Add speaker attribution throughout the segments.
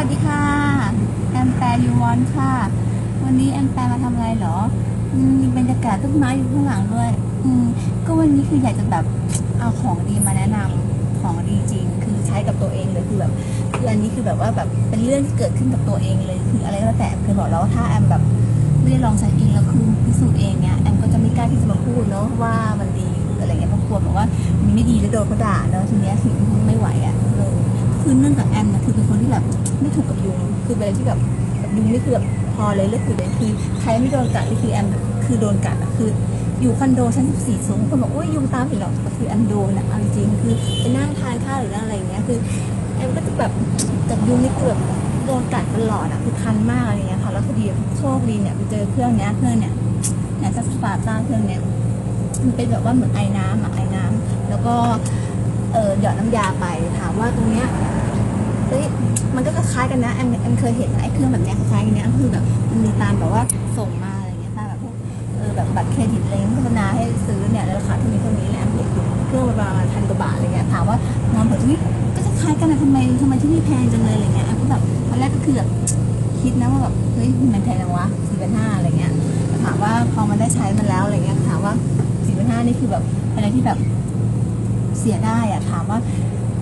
Speaker 1: วัสดีค่ะ แอมแปรยูวอนค่ะ วันนี้แอมแปรมาทำอะไรเหรออืมมีบรรยากาศต้นไม้อยู่ข้างหลังด้วย อืม ก็วันนี้คืออยากจะแบบเอาของดีมาแนะนำของดีจริง คือใช้กับตัวเองเลยคือแบบคืออันนี้คือแบบว่าแบบเป็นเรื่องที่เกิดขึ้นกับตัวเองเลย คืออะไรก็แล้วแต่เคยบอกแล้วว่าถ้าแอมแบบไม่ได้ลองใช้เองแล้วคือพิสูจน์เองเนี่ยแอมก็จะไม่กล้าที่จะมาพูดเนาะว่ามันดีออะไรเงี้ยเพราะกลัวแบบว่ามันไม่ดีแล้วโดนเขาด่าเนาะทีเนี้ยคือไม่ไหวอะเออคือเนื่องจากแอม ถูกกับยุงคือเป็นอะไรที่แบบยุงนี่คือแบบพอเลยเลิกคือเลยคือใครไม่โดนกัดนี่คือแอมคือโดนกัดอะคืออยู่คอนโดชั้น14สูงคนบอกโอ้ยยุงตามอีกหรอกแต่คือแอมโดนอะเอาจริงๆคือไปนั่งทานข้าวหรือนั่งอะไรอย่างเงี้ยคือแอมก็จะแบบกับยุงนี่คือแบบโดนกัดตลอดอะคือคันมากอะไรเงี้ยค่ะแล้วพอดีโชคดีเนี่ยไปเจอเครื่องเนี้ยเครื่องเนี้ยเนี่ยซัสปาต้าเครื่องเนี้ยมันเป็นแบบว่าเหมือนไอ้น้ำอะไอ้น้ำแล้วก็เออหยอดน้ำยาไปถามว่าตรงเนี้ย เฮ้ยมันก็คล้ายกันนะแอมแอมเคยเห็นไอ้เครื่องแบบเนี้ยคล้ายกันเนี้ยคือแบบมันมีตามแบบว่าส่งมาอะไรเงี้ยค่ะแบบพวกเออแบบบัตรเครดิตอะไรเงี้ยโฆษณาให้ซื้อเนี่ยแล้วราคาเท่านี้เท่านี้แหละแอมเห็นอเครื่องประมาณพันกว่าบาทอะไรเงี้ยถามว่านอนแบบอุ้ยก็จะคล้ายกันนะทำไมทำไมที่นี่แพงจังเลยอะไรเงี้ยแอมก็แบบตอนแรกก็คือแบบคิดนะว่าแบบเฮ้ยมันแพงจังวะสี่พันห้าอะไรเงี้ยถามว่าพอมันได้ใช้มันแล้วอะไรเงี้ยถามว่าสี่พันห้านี่คือแบบอะไรที่แบบเสียได้อะถามว่า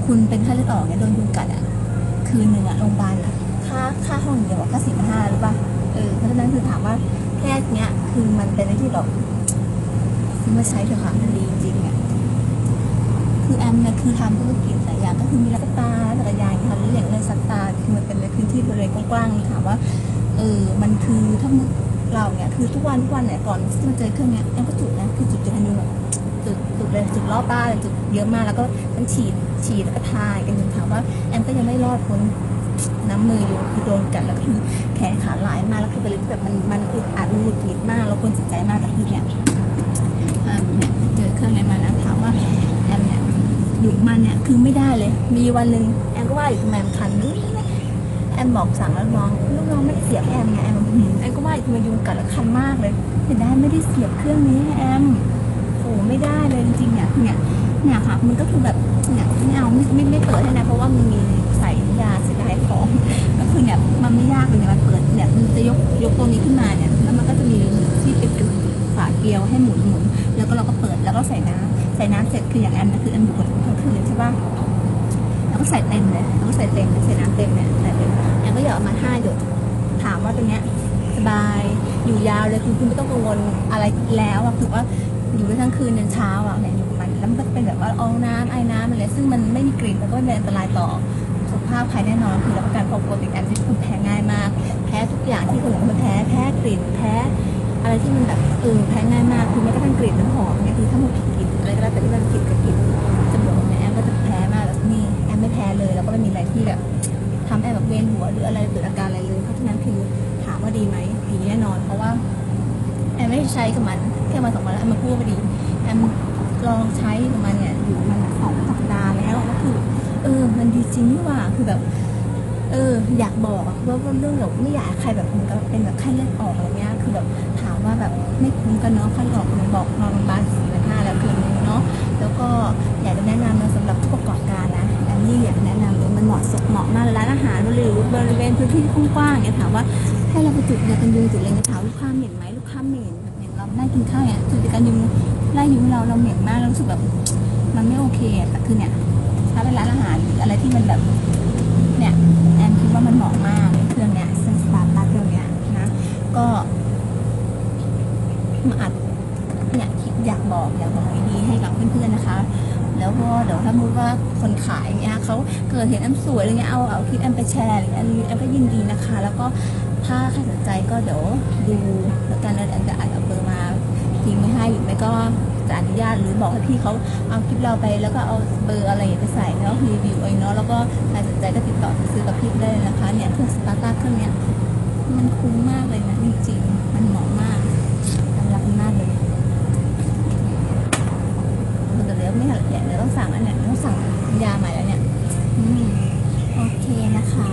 Speaker 1: คุณเป็นไข้เลือดออกเนี่ยโดนยุงกัดอะ คืนหนึ่งอะโรงพยาบาลอะค่าค่าห้องเดียวอะก็สี่พันห้าหรือป่ะเออเพราะฉะนั้นคือถามว่าแค่เนี้ยคือมันเป็นอะไรที่เราซื้อมาใช้เถอะค่ะมันดีจริงๆอะคือแอมเนี่ยคือทำธุรกิจหลายอย่างก็คือมีรักตาจักรยานค่ะหรืออย่างไรสักตาคือมันเป็นในพื้นที่บริเวณกว้างๆถามว่าเออมันคือถ้าเราเนี่ยคือทุกวันทุกวันเนี่ยก่อนที่จะมาเจอเครื่องเนี้ยแอมก็จุดนะคือจุดจุดอันนึงแบบจุดจุดเลยจุดรอบบ้านจุดเยอะมากแล้วก็มันฉีด ฉีดแล้วก็ทายกันจนถามว่าแอมก็ยังไม่รอดพ้นน้ำมืออยู่คือโดนกัดแล้วคือแขนขาลายมากแล้วคือเป็นแบบมันมันอึดอัดมันหงุดหงิดมากแล้วคนสนใจมากแต่คือเนี่ยเนี่ยเจอเครื่องนี้มานะถามว่าแอมเนี่ยอยู่มันเนี่ยคือไม่ได้เลย มีวันหนึ่งแอมก็ว่าอยู่ทำไมมันคันนี่แอมบอกสั่งแล้วน้องลูกน้องไม่ได้เสียบแอมไงแอมแอมก็ว่าอยู่ทำไมยุงกัดแล้วคันมากเลยแต่ได้ไม่ได้เสียบเครื่องนี้แอมโอ้ไม่ได้เลยจริงๆเนี่ยเนี่ย เนี่ยค่ะ มันก็คือแบบเนี่ยไม่เอาไม่ไม่ไม่เปิดให้นะเพราะว่ามันมีใส่ยาเสียดายของ ก็คือเนี่ยมันไม่ยากเลยเนี่ยมันเปิดเนี่ยมันจะยกยกตรงนี้ขึ้นมาเนี่ยแล้วมันก็จะมีที่เป็นฝาเกลียวให้หมุนหมุนแล้วก็เราก็เปิดแล้วก็ใส่น้ำใส่น้ำเสร็จคืออย่างแอมนะคือแอมอยู่กับทั้งคืนใช่ป่ะแล้วก็ใส่เต็มเลยแล้วก็ใส่เต็มใส่น้ำเต็มเนี่ยใส่เต็มแอมก็หยอดมาห้าหยดถามว่าตรงเนี้ยสบายอยู่ยาวเลยคือคุณไม่ต้องกังวลอะไรแล้วอะคือว่าอยู่ได้ทั้งคืนยันเช้าอะเนี่ย แล้วมันก็เป็นแบบว่าเอาน้ำไอ้น้ำอะไรซึ่งมันไม่มีกลิ่นแล้วก็ไม่เป็นอันตรายต่อสุขภาพใครแน่นอน คือรับประกันเพราะปกติแอนที่คุณแพ้ง่ายมาก แพ้ทุกอย่างที่คนอื่นเขาแพ้แพ้กลิ่นแพ้ อะไรที่มันแบบเออแพ้ง่ายมากคือแม้กระทั่งกลิ่นน้ำหอมเนี่ยคือถ้ามันผิดกลิ่นอะไรก็แล้วแต่ที่มันผิดกับกลิ่นจมูกเนี่ยแอนก็จะแพ้มากแล้วนี่แอนไม่แพ้เลย แล้วก็ไม่มีอะไรที่แบบทำแอนแบบเวียนหัวหรืออะไรเกิดอาการอะไรเลยเพราะฉะนั้นคือถามว่าดีไหมดีแน่นอน เพราะว่าแอมไม่ได้ใช้กับมันแค่มาสองวันแล้วแอมมาพูดว่าดีแอม ลองใช้กับมันเนี่ยอยู่มันสองสัปดาห์แล้วแล้วคือ เออ มันดีจริงนี่หว่าคือแบบ เออ อยากบอกว่าเรื่องแบบไม่อยากใครแบบเหมือนกับเป็นแบบไข้เลือดออกอะไรเงี้ยคือแบบถามว่าแบบไม่คุ้มกันเนาะไข้เลือดออกมันบอกนอนโรงพยาบาลสี่วันห้าแล้วคืนนึงเนาะแล้วก็อยากจะแนะนำนะสำหรับผู้ประกอบการนะแอมนี่อยากแนะนำเลยมันเหมาะสมเหมาะมากร้านอาหารหรือบริเวณพื้นที่กว้างๆเนี่ยถามว่าให้เราไปจุดยากันยุงจุดอะไรเนี่ยถามลูกค้าเหม็นไหมลูกค้าเหม็น นั่งกินข้าวเนี่ยจุดยากันยุงไล่ยุงเราเราเหม็นมากเรารู้สึกแบบมันไม่โอเคอะแต่คือเนี่ย ถ้าเป็นร้านอาหารอะไรที่มันแบบเนี่ยแอนคิดว่ามันเหมาะมากเครื่องเนี้ยซึ่งสตาร์ทเครื่องเนี้ยนะก็มาอัดเนี่ยคิดอยากบอกอยากบอกดีให้กับเพื่อนๆนะคะ แล้วก็เดี๋ยวถ้ามุดว่าคนขายเงี้ยเขาเกิดเห็นแอมสวยอะไรเงี้ยเอาเอาคลิปแอมไปแชร์อะไรเงี้ยแอมก็ยินดีนะคะ แล้วก็ถ้าใครสนใจก็เดี๋ยวดูแล้วกันแล้วแอมจะอาจเอา ทิ้งไว้ให้หรือไม่ก็จะอนุญาตหรือบอกให้พี่เขาเอาคลิปเราไปแล้วก็เอาเบอร์อะไรไปใส่เนาะรีวิวเองเนาะแล้วก็ใครสนใจก็ติดต่อซื้อกับพี่ได้เลยนะคะเนี่ยเครื่องสตาร์ทเครื่องเนี้ยมันคุ้มมากเลยนะจริงๆมันเหมาะมากสำหรับมากเลยเดี๋ยวเดี๋ยวไม่หันเนี่ยเดี๋ยวต้องสั่งอันเนี่ยต้องสั่งยาใหม่แล้วเนี่ยโอเคนะคะ